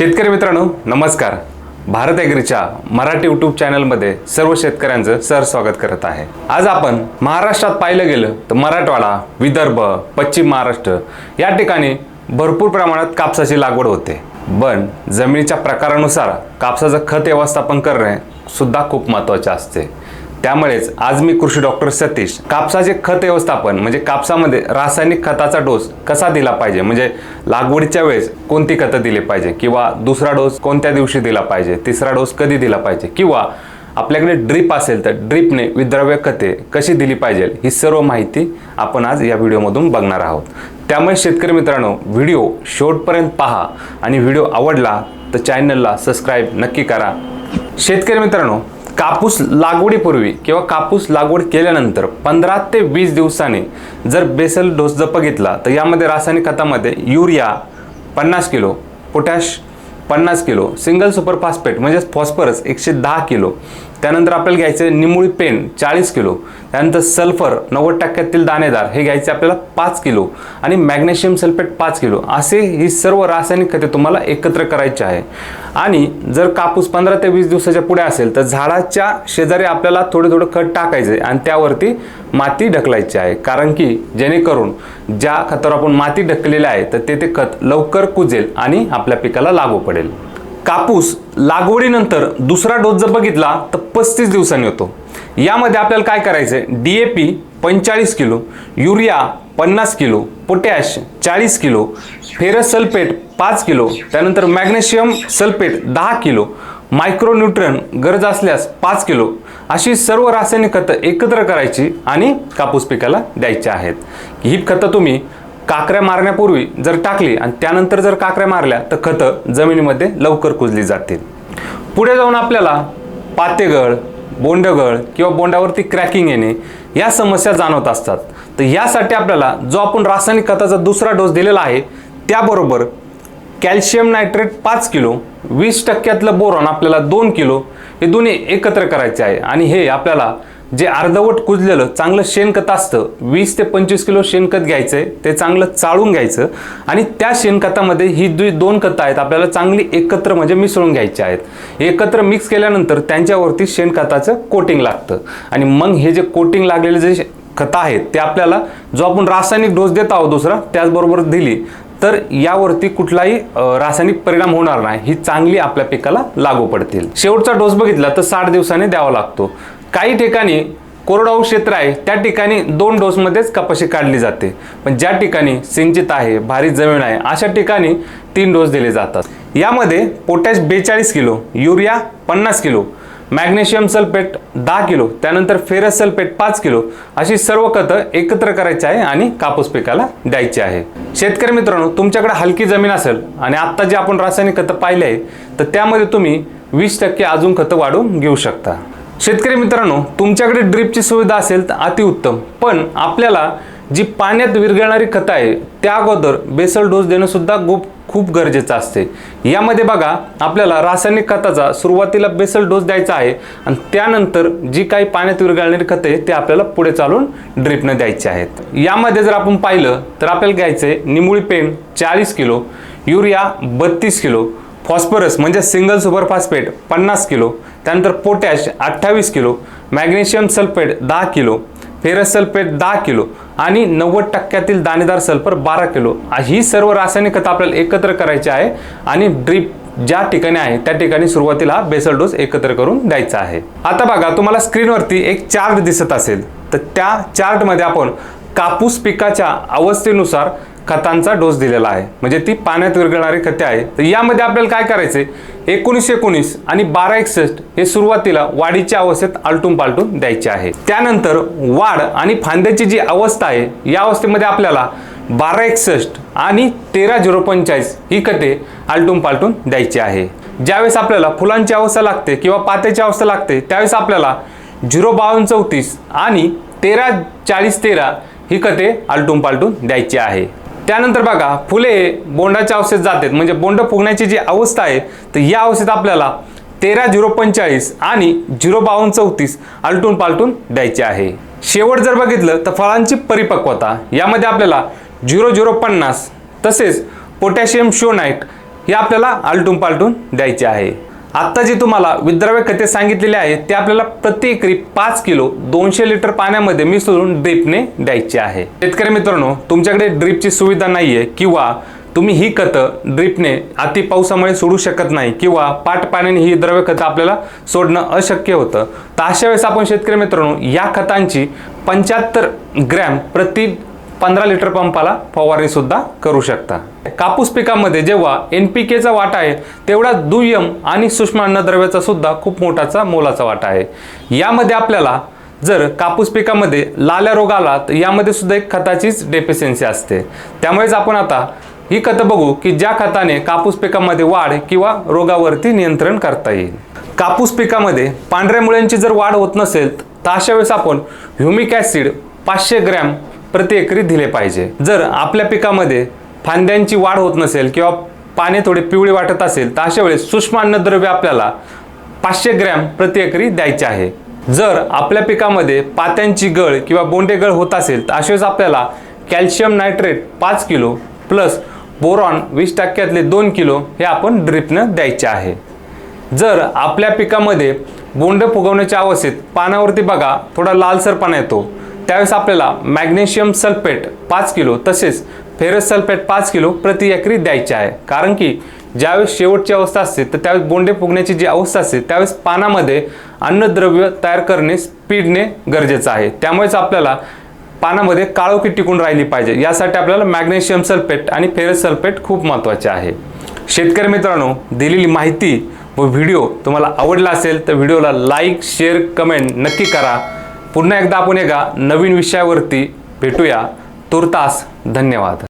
शेतकरी मित्रांनो नमस्कार. भारत ॲग्रीच्या मराठी यूट्यूब चॅनलमध्ये सर्व शेतकऱ्यांचं सर स्वागत करत आहे. आज आपण महाराष्ट्रात पाहिलं गेलं तर मराठवाडा विदर्भ पश्चिम महाराष्ट्र या ठिकाणी भरपूर प्रमाणात कापसाची लागवड होते. पण जमिनीच्या प्रकारानुसार कापसाचं खत व्यवस्थापन करणे सुद्धा खूप महत्त्वाचे असते. त्यामुळेच आज मी कृषी डॉक्टर सतीश कापसाचे खत व्यवस्थापन म्हणजे कापसामध्ये रासायनिक खताचा डोस कसा दिला पाहिजे? म्हणजे लागवडीच्या वेळेस कोणती खतं दिली पाहिजे? किंवा दुसरा डोस कोणत्या दिवशी दिला पाहिजे? तिसरा डोस कधी दिला पाहिजे? किंवा आपल्याकडे ड्रीप असेल तर ड्रीपने विद्रव्य खते कशी दिली पाहिजे? ही सर्व माहिती आपण आज या व्हिडिओमधून बघणार आहोत. त्यामुळे शेतकरी मित्रांनो व्हिडिओ शेवटपर्यंत पहा आणि व्हिडिओ आवडला तर चॅनलला सबस्क्राईब नक्की करा. शेतकरी मित्रांनो कापूस लागवडीपूर्वी किंवा कापूस लागवड केल्यानंतर पंधरा ते वीस दिवसांनी जर बेसल डोस जर बघितला तर यामध्ये रासायनिक खतामध्ये युरिया पन्नास किलो पोटॅश पन्नास किलो सिंगल सुपर फॉस्फेट म्हणजेच फॉस्फरस एकशे दहा किलो त्यानंतर आपल्याला घ्यायचं निमुळी पेन चाळीस किलो. त्यानंतर सल्फर नव्वद टक्क्यातील दाणेदार हे घ्यायचे आपल्याला पाच किलो. आणि मॅग्नेशियम सल्फेट पाच किलो. असे ही सर्व रासायनिक खते तुम्हाला एकत्र करायचे आहे. आणि जर कापूस पंधरा ते वीस दिवसाच्या पुढे असेल तर झाडाच्या शेजारी आपल्याला थोडं थोडं खत टाकायचं आहे आणि त्यावरती माती ढकलायची आहे. कारण की जेणेकरून ज्या खतावर आपण माती ढकलेली आहे तर ते ते खत लवकर कुजेल आणि आपल्या पिकाला लागू पडेल. कापूस लागवडीनंतर दुसरा डोस जर बघितला तर पस्तीस दिवसांनी होतो. यामध्ये आपल्याला काय करायचं आहे डी ए पी पंचेचाळीस किलो युरिया पन्नास किलो पोटॅश चाळीस किलो फेरस सल्फेट पाच किलो त्यानंतर मॅग्नेशियम सल्फेट दहा किलो मायक्रोन्यूट्रन गरज असल्यास पाच किलो अशी सर्व रासायनिक खतं एकत्र करायची आणि कापूस पिकाला द्यायची आहेत. ही खतं तुम्ही काकऱ्या मारण्यापूर्वी जर टाकली आणि त्यानंतर जर काकऱ्या मारल्या तर खतं जमिनीमध्ये लवकर कुजली जातील. पुढे जाऊन आपल्याला पातेगळ बोंडगळ किंवा बोंडावरती क्रॅकिंग येणे या समस्या जाणवत असतात. तर यासाठी आपल्याला जो आपण रासायनिक खताचा दुसरा डोस दिलेला आहे त्याबरोबर कॅल्शियम नायट्रेट पाच किलो वीस टक्क्यातलं बोरॉन आपल्याला दोन किलो हे दोन्ही एकत्र करायचे आहे. आणि हे आपल्याला जे अर्धवट कुजलेलं चांगलं शेणखत असतं वीस ते पंचवीस किलो शेणखत घ्यायचं आहे ते चांगलं चाळून घ्यायचं आणि त्या शेणखतामध्ये ही जी दोन खतं आहेत आपल्याला चांगली एकत्र म्हणजे मिसळून घ्यायची आहेत. एकत्र मिक्स केल्यानंतर त्यांच्यावरती शेणखताचं कोटिंग लागतं. आणि मग हे जे कोटिंग लागलेले जे खतं आहेत ते आपल्याला जो आपण रासायनिक डोस देत आहोत दुसरा त्याचबरोबर दिली तर यावरती कुठलाही रासायनिक परिणाम होणार नाही. ही चांगली आपल्या पिकाला लागू पडतील. शेवटचा डोस बघितला तर साठ दिवसांनी द्यावा लागतो. काही ठिकाणी कोरडवाहू क्षेत्र आहे त्या ठिकाणी दोन डोसमध्येच कपाशी काढली जाते. पण ज्या ठिकाणी सिंचित आहे भारी जमीन आहे अशा ठिकाणी तीन डोस दिले जातात. यामध्ये पोटॅश बेचाळीस किलो युरिया पन्नास किलो मॅग्नेशियम सल्फेट दहा किलो त्यानंतर फेरस सल्फेट पाच किलो अशी सर्व खतं एकत्र करायची आहे आणि कापूस पिकाला द्यायची आहे. शेतकरी मित्रांनो तुमच्याकडे हलकी जमीन असेल आणि आत्ता जे आपण रासायनिक खतं पाहिले आहे तर त्यामध्ये तुम्ही वीस टक्के अजून खतं वाढवून घेऊ शकता. शेतकरी मित्रांनो तुमच्याकडे ड्रीपची सुविधा असेल तर अतिउत्तम पण आपल्याला जी पाण्यात विरघळणारी खतं आहे त्या अगोदर बेसल डोस देणंसुद्धा खूप खूप गरजेचं असते. यामध्ये बघा आपल्याला रासायनिक खताचा सुरुवातीला बेसल डोस द्यायचा आहे आणि त्यानंतर जी काही पाण्यात विरघळणारी खतं आहे ते आपल्याला पुढे चालून ड्रिपनं द्यायची आहेत. यामध्ये जर आपण पाहिलं तर आपल्याला घ्यायचं आहे निमुळी पेन चाळीस किलो युरिया बत्तीस किलो फॉस्फरस म्हणजे सिंगल सुपर फॉस्फेट पन्नास किलो त्यानंतर पोटॅश अठ्ठावीस किलो मॅग्नेशियम सल्फेट दहा किलो फेरस सल्फेट दहा किलो आणि नव्वद टक्क्यातील दाणेदार सल्फर बारा किलो. ही सर्व रासायनिक खतं आपल्याला एकत्र करायची आहे आणि ड्रीप ज्या ठिकाणी आहे त्या ठिकाणी सुरुवातीला बेसल डोस एकत्र करून द्यायचा आहे. आता बघा तुम्हाला स्क्रीनवरती एक चार्ट दिसत असेल. तर त्या चार्टमध्ये आपण कापूस पिकाच्या अवस्थेनुसार खतांचा डोस दिलेला आहे. म्हणजे ती पाण्यात विरघळणारी खते आहे तर यामध्ये आपल्याला काय करायचे एकोणीस एकोणीस आणि बारा एकसष्ट हे सुरुवातीला वाढीच्या अवस्थेत आलटून पालटून द्यायचे आहे. त्यानंतर वाढ आणि फांद्याची जी अवस्था आहे या अवस्थेमध्ये आपल्याला बारा एकसष्ट आणि तेरा झिरो पंचेचाळीस ही खते आलटून पालटून द्यायची आहे. ज्यावेळेस आपल्याला फुलांची अवस्था लागते किंवा पात्याची अवस्था लागते त्यावेळेस आपल्याला झिरो बावन्न चौतीस आणि तेरा चाळीस तेरा ही खते आलटून पालटून द्यायची आहे. त्यानंतर बघा फुले बोंडाच्या अवस्थेत जातात. म्हणजे बोंड फुगण्याची जी अवस्था आहे तर या अवस्थेत आपल्याला तेरा झिरो पंचेचाळीस आणि झिरो बावन्न चौतीस आलटून पालटून द्यायचे आहे. शेवट जर बघितलं तर फळांची परिपक्वता. यामध्ये आपल्याला झिरो झिरो पन्नास तसेच पोटॅशियम शोनाईट हे आपल्याला आलटून पालटून द्यायचे आहे. आत्ता जी तुम्हाला विद्राव्य खते सांगितलेले आहेत ते आपल्याला प्रति एकरी पाच किलो दोनशे लिटर पाण्यामध्ये मिसळून ड्रीपने द्यायचे आहे. शेतकरी मित्रांनो तुमच्याकडे ड्रीपची सुविधा नाही आहे किंवा तुम्ही ही खतं ड्रीपने अति पावसामुळे सोडू शकत नाही किंवा पाट पाण्याने ही द्रव्य खतं आपल्याला सोडणं अशक्य होतं. तर अशा वेळेस आपण शेतकरी मित्रांनो या खतांची पंच्याहत्तर ग्रॅम प्रति पंधरा लिटर पंपाला फवारणीसुद्धा करू शकता. कापूस पिकामध्ये जेव्हा एन पी केचा वाटा आहे तेवढा दुय्यम आणि सूक्ष्म अन्नद्रव्याचा सुद्धा खूप मोठाचा मोलाचा वाटा आहे. यामध्ये आपल्याला जर कापूस पिकामध्ये लाल्या रोग आला तर यामध्ये सुद्धा एक खताचीच डेफिशियन्सी असते. त्यामुळेच आपण आता ही खतं बघू की ज्या खताने कापूस पिकामध्ये वाढ किंवा रोगावरती नियंत्रण करता येईल. कापूस पिकामध्ये पांढऱ्या मुळ्यांची जर वाढ होत नसेल तर अशा वेळेस आपण ह्युमिक ॲसिड पाचशे ग्रॅम प्रति एकरी दिले पाहिजे. जर आपल्या पिकामध्ये फांद्यांची वाढ होत नसेल किंवा पाने थोडे पिवळे वाटत असेल तर अशा वेळेस सूक्ष्म अन्नद्रव्य आपल्याला पाचशे ग्रॅम प्रति एकरी द्यायचे आहे. जर आपल्या पिकामध्ये पात्यांची गळ किंवा बोंडे गळ होत असेल तर अशा वेळेस आपल्याला कॅल्शियम नायट्रेट पाच किलो प्लस बोरॉन वीस टक्क्यातले दोन किलो हे आपण ड्रिपनं द्यायचे आहे. जर आपल्या पिकामध्ये बोंड फुगवण्याच्या अवस्थेत पानावरती बघा थोडा लालसरपणा येतो. त्यावेळेस आपल्याला मॅग्नेशियम सल्फेट पाच किलो तसेच फेरस सल्फेट पाच किलो प्रति एकरी द्यायचे आहे. कारण की ज्यावेळेस शेवटची अवस्था असते तर त्यावेळेस बोंडे फुगण्याची जी अवस्था असते त्यावेळेस पानामध्ये अन्नद्रव्य तयार करणे स्पीडने गरजेचं आहे. त्यामुळेच आपल्याला पानामध्ये काळोखी टिकून राहिली पाहिजे. यासाठी आपल्याला मॅग्नेशियम सल्फेट आणि फेरस सल्फेट खूप महत्त्वाचे आहे. शेतकरी मित्रांनो दिलेली माहिती व व्हिडिओ तुम्हाला आवडला असेल तर व्हिडिओला लाईक शेअर कमेंट नक्की करा. पुन्हा एकदा आपण एका नवीन विषयावरती भेटूया. तुर्तास धन्यवाद.